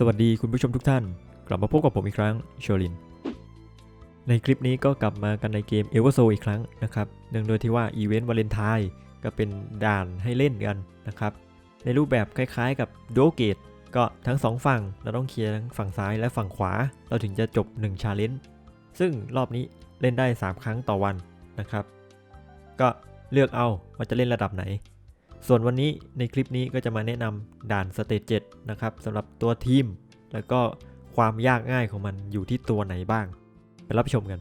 สวัสดีคุณผู้ชมทุกท่าน กลับมาพบกับผมอีกครั้งโชลิน ในคลิปนี้ก็กลับมากันในเกม e v e r s o อีกครั้งนะครับเนื่องโดยที่ว่าอีเวนต์วาเลนไทน์ก็เป็นด่านให้เล่นกันนะครับ ในรูปแบบคล้ายๆกับดูเกตก็ทั้งสองฝั่งเราต้องเคลียร์ทั้งฝั่งซ้ายและฝั่งขวา เราถึงจะจบ1ชาเลนจ์ซึ่งรอบนี้เล่นได้ 3 ครั้งต่อวันนะครับ ก็เลือกเอาว่าจะเล่นระดับไหน ส่วนวันนี้ในคลิปนี้ก็จะมาแนะนำด่านสเตจ7นะครับสำหรับตัวทีม แล้วก็ความยากง่ายของมันอยู่ที่ตัวไหนบ้าง ไปรับชมกัน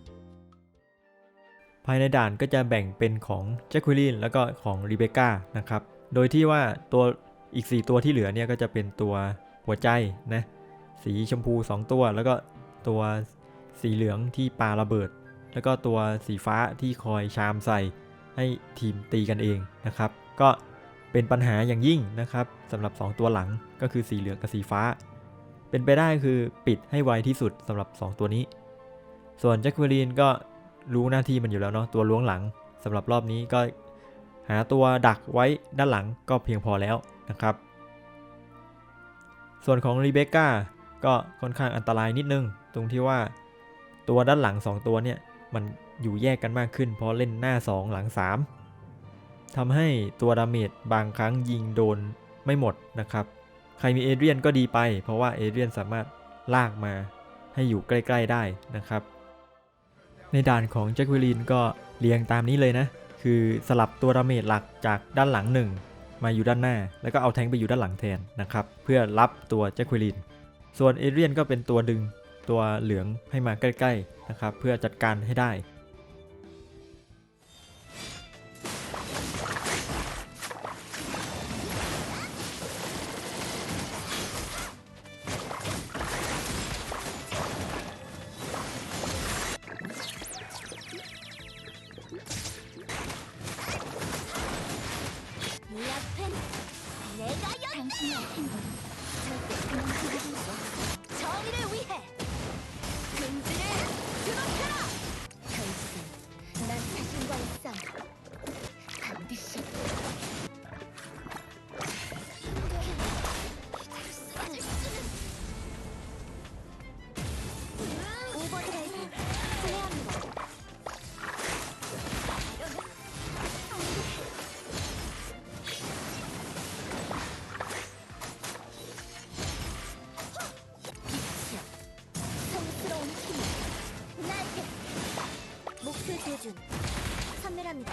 ภายในด่านก็จะแบ่งเป็นของแจ็คควิลินแล้วก็ของรีเบคก้านะครับ โดยที่ว่าตัวอีก 4 ตัวที่เหลือเนี่ยก็จะเป็นตัวหัวใจนะสีชมพู 2 ตัว แล้วก็ตัวสีเหลืองที่ปาระเบิด แล้วก็ตัวสีฟ้าที่คอยชามใส่ให้ทีมตีกันเองนะครับ ก็ เป็นปัญหาอย่างยิ่งนะครับสำหรับ 2 ตัวหลังก็คือสีเหลืองกับสีฟ้า เป็นไปได้คือปิดให้ไวที่สุดสำหรับ 2 ตัวนี้ ส่วนแจ็คเวลีนก็รู้หน้าที่มันอยู่แล้วเนาะตัวล้วงหลังสำหรับรอบนี้ก็หาตัวดักไว้ด้านหลังก็เพียงพอแล้วนะครับ ส่วนของรีเบคก้าก็ค่อนข้างอันตรายนิดนึง ตรงที่ว่าตัวด้านหลัง 2 ตัวเนี่ยมันอยู่แยกกันมากขึ้น เพราะเล่นหน้า 2 หลัง 3 ทำให้ตัวดาเมจบางครั้งยิงโดนไม่หมดนะครับ ใครมีเอเรียนก็ดีไป เพราะว่าเอเรียนสามารถลากมาให้อยู่ใกล้ ๆได้นะครับ ในด่านของแจ็ควิลินก็เรียงตามนี้เลยนะ คือสลับตัวดาเมจหลักจากด้านหลังหนึ่งมาอยู่ด้านหน้า แล้วก็เอาแทงค์ไปอยู่ด้านหลังแทนนะครับ เพื่อรับตัวแจ็ควิลิน ส่วนเอเรียนก็เป็นตัวดึงตัวเหลืองให้มาใกล้ ๆนะครับ เพื่อจัดการให้ได้ 내가 연 당신의 행동 절대 그만두지 않고 목표 조준 선멸합니다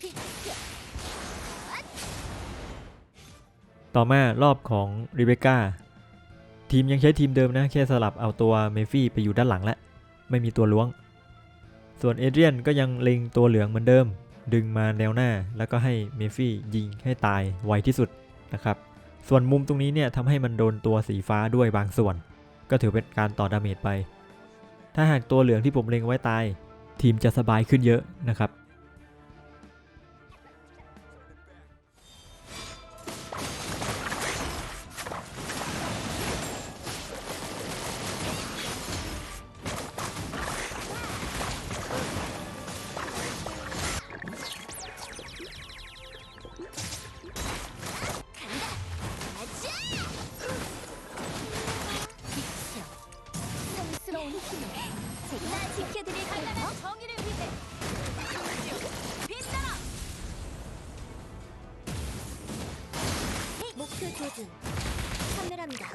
빛이여 ต่อมารอบของรีเบคก้า ทีมยังใช้ทีมเดิมนะ แค่สลับเอาตัวเมฟี่ไปอยู่ด้านหลังแล้วไม่มีตัวล้วง ส่วนเอเดรียนก็ยังเล็งตัวเหลืองเหมือนเดิม ดึงมาแนวหน้า แล้วก็ให้เมฟี่ยิงให้ตายไวที่สุดนะครับ ส่วนมุมตรงนี้เนี่ยทำให้มันโดนตัวสีฟ้าด้วยบางส่วน ก็ถือเป็นการต่อดาเมจไป ถ้าหากตัวเหลืองที่ผมเล็งไว้ตาย ทีมจะสบายขึ้นเยอะนะครับ 성스러운 힘을 제가 지켜드릴 거예요 정의를 위해. 빛나라! 목표 조준 선멸합니다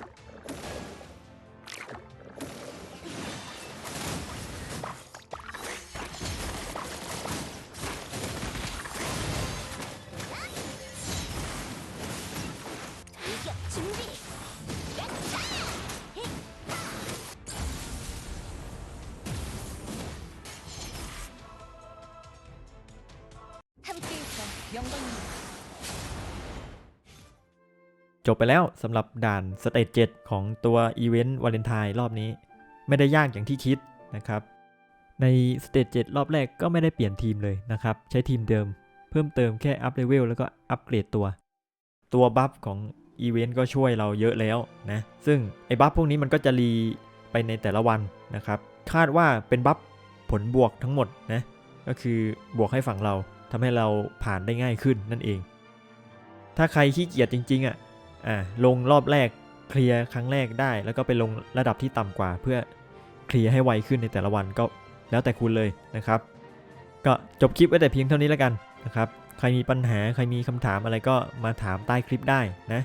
จบไปแล้วสำหรับด่านสเตจ7ของตัวอีเวนต์วาเลนไทน์รอบนี้ ไม่ได้ยากอย่างที่คิดนะครับ ในสเตจ7รอบแรกก็ไม่ได้เปลี่ยนทีมเลยนะครับ ใช้ทีมเดิม เพิ่มเติมแค่อัพเลเวลแล้วก็อัปเกรดตัว ตัวบัฟของอีเวนต์ก็ช่วยเราเยอะแล้วนะ ซึ่งไอ้บัฟพวกนี้มันก็จะรีไปในแต่ละวันนะครับ คาดว่าเป็นบัฟผลบวกทั้งหมดนะ ก็คือบวกให้ฝั่งเรา ทำให้เราผ่านได้ง่ายขึ้นนั่นเอง ถ้าใครขี้เกียจจริงๆอะอ่าลงรอบแรกเคลียร์ครั้งแรกได้ แล้วก็ไปลงระดับที่ต่ำกว่า เพื่อเคลียร์ให้ไวขึ้นในแต่ละวันก็แล้วแต่คุณเลยนะครับ ก็จบคลิปไว้แต่เพียงเท่านี้แล้วกันนะครับใครมีปัญหาใครมีคำถามอะไรก็มาถามใต้คลิปได้นะ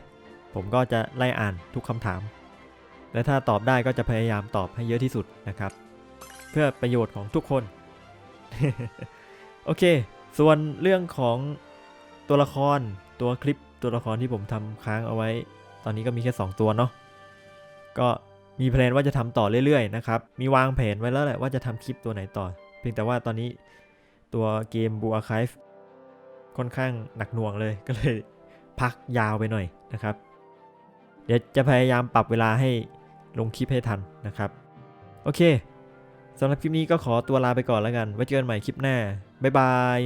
ผมก็จะไล่อ่านทุกคำถาม และถ้าตอบได้ก็จะพยายามตอบให้เยอะที่สุดนะครับ เพื่อประโยชน์ของทุกคน โอเค ส่วนเรื่องของตัวละครตัวคลิปตัวละครที่ผมทำค้างเอาไว้ ตอนนี้ก็มีแค่ 2 ตัวเนาะก็มีแผนว่าจะทำต่อเรื่อยๆนะครับ มีวางแผนไว้แล้วแหละว่าจะทำคลิปตัวไหนต่อ เพียงแต่ว่าตอนนี้ตัวเกม Blue Archive ค่อนข้างหนักหน่วงเลยก็เลยพักยาวไปหน่อยนะครับ เดี๋ยวจะพยายามปรับเวลาให้ลงคลิปให้ทันนะครับ โอเคสำหรับคลิปนี้ก็ขอตัวลาไปก่อนแล้วกัน ไว้เจอกันใหม่คลิปหน้า บ๊ายบาย